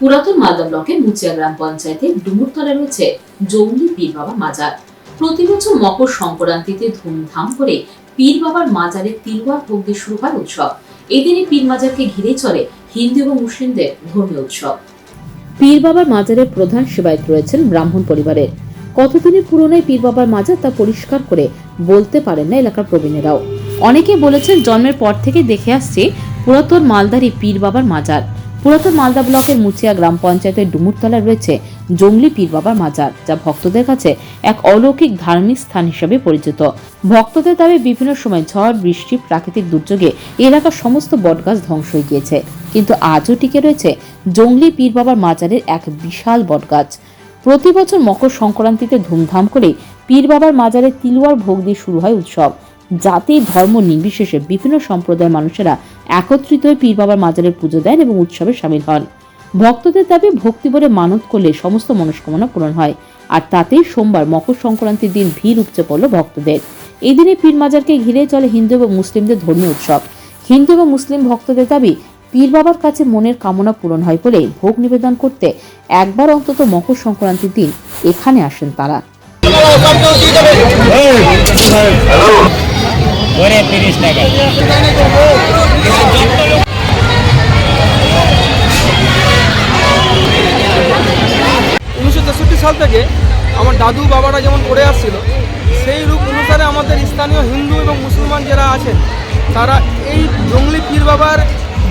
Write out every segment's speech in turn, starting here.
পুরাতন মালদা ব্লকের মুচিয়া গ্রাম পঞ্চায়েতের ডুমুরতলা রয়েছে জৌলি পীর বাবা মাজার। প্রতি বছর মকর সংক্রান্তিতে ধুমধাম করে পীর বাবার মাজারে তিলওয়ার ভোগ দিয়ে শুরু হয় উৎসব। এদিনে পীর মাজারকে ঘিরে চলে হিন্দু এবং মুসলিমদের ধর্মীয় উৎসব। পীর বাবার মাজারের প্রধান সেবায়ত রয়েছেন ব্রাহ্মণ পরিবারের কতদিনের পুরনো পীর বাবার মাজার তা পরিষ্কার করে বলতে পারেন না এলাকার প্রবীণেরাও। অনেকে বলেছেন জন্মের পর থেকে দেখে আসছে পুরাতন মালদার পীর বাবার মাজার। পুরাতন মালদা ব্লকের মুচিয়া গ্রাম পঞ্চায়েতের ডুমুরতলায় রয়েছে জঙ্গলি পীর বাবার মাজার, যা ভক্তদের কাছে এক অলৌকিক ধার্মিক স্থান হিসেবে পরিচিত। ভক্তদের দাবি, বিভিন্ন সময় ঝড়, বৃষ্টি, প্রাকৃতিক দুর্যোগে এলাকার সমস্ত বটগাছ ধ্বংস হয়ে গিয়েছে। কিন্তু আজও টিকে রয়েছে জঙ্গলি পীর বাবার মাজারের এক বিশাল বটগাছ। প্রতি বছর মকর সংক্রান্তিতে ধুমধাম করে পীর বাবার মাজারে তিলুয়ার ভোগ দিয়ে শুরু হয় উৎসব। জাতি ধর্ম নির্বিশেষে বিভিন্ন সম্প্রদায়ের মানুষেরা একত্রিত হয়ে পীর বাবার মাজারের পুজো দেন এবং উৎসবে সামিল হন ভক্তদের দাবি ভক্তি বলে মানত করলে সমস্ত মনস্কামনা পূরণ হয় আর তাতেই সোমবার মকর সংক্রান্তির দিন ভিড় উপচে পড়ল ভক্তদের এই দিনে পীর মাজারকে ঘিরে চলে হিন্দু এবং মুসলিমদের ধর্মীয় উৎসব হিন্দু এবং মুসলিম ভক্তদের দাবি পীর বাবার কাছে মনের কামনা পূরণ হয় বলে ভোগ নিবেদন করতে একবার অন্তত মকর সংক্রান্তির দিন এখানে আসেন তারা করে তিরিশ টাকা। তেষট্টি সাল থেকে আমার দাদু বাবারা যেমন করে আসছিল, সেই রূপ অনুসারে আমাদের স্থানীয় হিন্দু এবং মুসলমান যারা আছেন, তারা এই জঙ্গলি পীর বাবার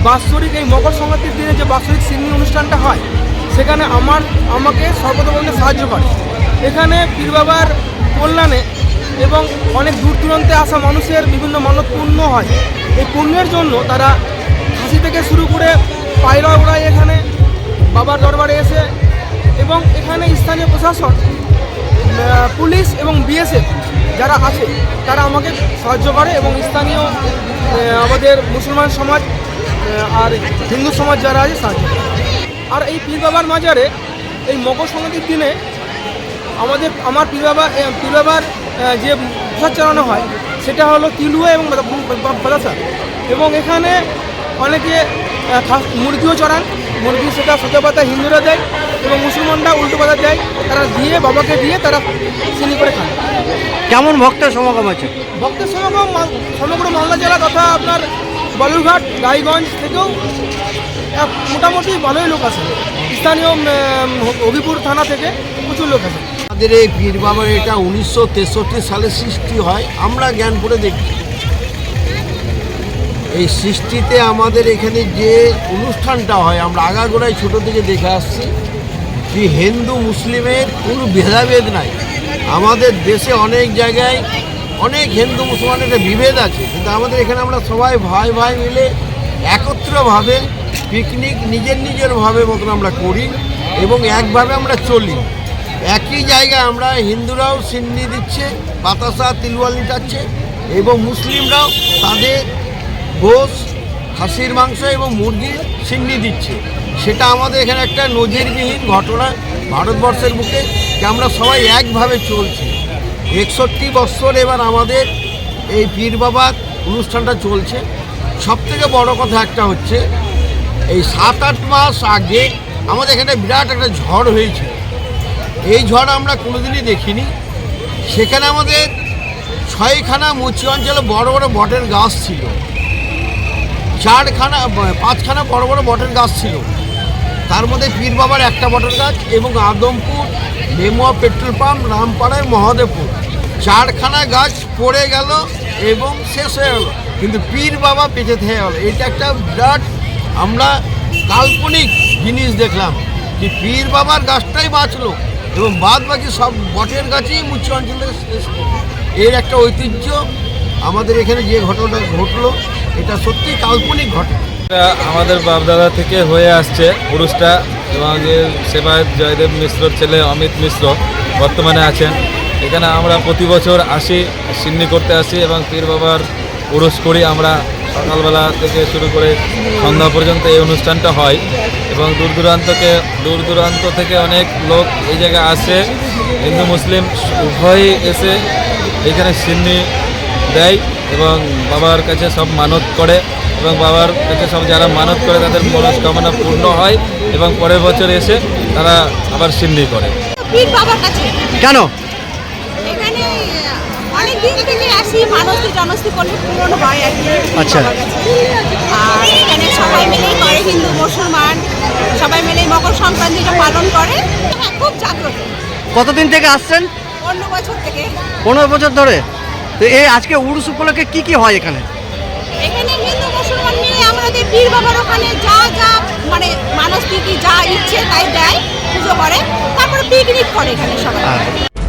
বাৎসরিক এই মকর সংক্রান্তির দিনে যে বাৎসরিক সিন্নি অনুষ্ঠানটা হয়, সেখানে আমার, আমাকে সর্বতভাবে সাহায্য করে। এখানে পীর বাবার কল্যাণে এবং অনেক দূর দূরান্তে আসা মানুষের বিভিন্ন মানত পূর্ণ হয়। এই পুণ্যের জন্য তারা খাসি থেকে শুরু করে পায়রা ওড়ায় এখানে, বাবার দরবারে এসে এবং এখানে স্থানীয় প্রশাসন পুলিশ এবং বিএসএফ যারা আছে, তারা আমাকে সাহায্য করে এবং স্থানীয় আমাদের মুসলমান সমাজ আর হিন্দু সমাজ যারা আছে সাহায্য করে। আর এই পীর বাবার মাজারে এই মকর সংক্রান্তির দিনে আমাদের আমার পীর বাবা পীর বাবার যে প্রসাদ চালানো হয় সেটা হলো তিলুয়া এবং বাদাসা এবং এখানে অনেকে মুরগিও চড়ান। মুরগি সেটা সোজা পাতা হিন্দুরা দেয় এবং মুসলমানরা উল্টো পাতা দেয়। তারা দিয়ে বাবাকে দিয়ে তারা চিনি করে খান কেমন ভক্তের সমাগম আছে? ভক্তের সমাগম সমগ্র মালদা জেলা তথা আপনার বালুরঘাট রায়গঞ্জ থেকেও মোটামুটি ভালোই লোক আছে স্থানীয় হবিপুর থানা থেকে প্রচুর লোক আছে আমাদের এই পীর বাবার এটা উনিশশো তেষট্টি সালে সৃষ্টি হয়, আমরা জ্ঞান করে দেখি এই সৃষ্টিতে আমাদের এখানে যে অনুষ্ঠানটা হয়, আমরা আগাগোড়ায় ছোট থেকে দেখে আসছি যে হিন্দু মুসলিমের কোনো ভেদাভেদ নাই। আমাদের দেশে অনেক জায়গায় অনেক হিন্দু মুসলমানের একটা বিভেদ আছে, কিন্তু আমাদের এখানে আমরা সবাই ভাই ভাই মিলে একত্রভাবে পিকনিক নিজের নিজের ভাবে মতন আমরা করি এবং একভাবে আমরা চলি। একই জায়গায় আমরা হিন্দুরাও সিন্নি দিচ্ছে, বাতাসা তিলওয়াল নিটাচ্ছে এবং মুসলিমরাও তাদের গোস খাসির মাংস এবং মুরগির সিন্নি দিচ্ছে। সেটা আমাদের এখানে একটা নজিরবিহীন ঘটনা ভারতবর্ষের বুকে যে আমরা সবাই একভাবে চলছি। একষট্টি বছর এবার আমাদের এই পীর বাবার অনুষ্ঠানটা চলছে। সবথেকে বড় কথা একটা হচ্ছে, এই সাত আট মাস আগে আমাদের এখানে বিরাট একটা ঝড় হয়েছে এই ঝড় আমরা কোনোদিনই দেখিনি। সেখানে আমাদের ছয়খানা মুচি অঞ্চলে বড় বড় বটের গাছ ছিল। চারখানা, পাঁচখানা বড় বড় বটের গাছ ছিল। তার মধ্যে পীর বাবার একটা বটের গাছ এবং আদমপুর মেমুয়া পেট্রোল পাম্প রামপাড়ায় মহাদেবপুর। চারখানা গাছ পড়ে গেল এবং শেষ হয়ে গেল। কিন্তু পীর বাবা বেঁচে থেকে গেল। এটা একটা বিরাট আমরা কাল্পনিক জিনিস দেখলাম যে পীর বাবার গাছটাই বাঁচলো। এবং বাদ বাকি সব বটের গাছই মুচ্ছ অঞ্চল এর একটা ঐতিহ্য, আমাদের এখানে যে ঘটনাটা ঘটলো, এটা সত্যি কাল্পনিক ঘটনা। আমাদের বাপদাদা থেকে হয়ে আসছে পুরুষটা এবং যে সেবায়ত জয়দেব মিশ্রর ছেলে অমিত মিশ্র বর্তমানে আছেন। এখানে আমরা প্রতি বছর আসি, সিন্নি করতে আসি এবং পীর বাবার পুরুষ করি আমরা। সকালবেলা থেকে শুরু করে সন্ধ্যা পর্যন্ত এই অনুষ্ঠানটা হয় এবং দূর দূরান্তকে দূর দূরান্ত থেকে অনেক লোক এই জায়গায় আসে। হিন্দু মুসলিম উভয়ই এসে এখানে সিন্নি দেয় এবং বাবার কাছে সব মানত করে এবং বাবার কাছে সব যারা মানত করে তাদের মনস্কামনা পূর্ণ হয় এবং পরের বছর এসে তারা আবার সিন্নি করে। পীর বাবার কাছে। কেন? এখানে অনেক দিন থেকে আসি মানসী জনসী করলে পূরণ হয় আর কি। আচ্ছা। আর এখানে সবাই মিলেই করে হিন্দু মুসলমান সবাই মিলেই মকর সংক্রান্তিটা পালন করে। হ্যাঁ খুব জাগ্রত। কতদিন থেকে আসছেন? অন্য বছর থেকে। পনেরো বছর ধরে। তো এই আজকে উরুস উপলক্ষে কি কি হয় এখানে? এখানে হিন্দু মুসলমান মিলে আমাদের পীর বাবার ওখানে যা যা মানে মানসিকই যা ইচ্ছে তাই দেয় পুজো করে। তারপরে পিকনিক করে এখানে সবাই।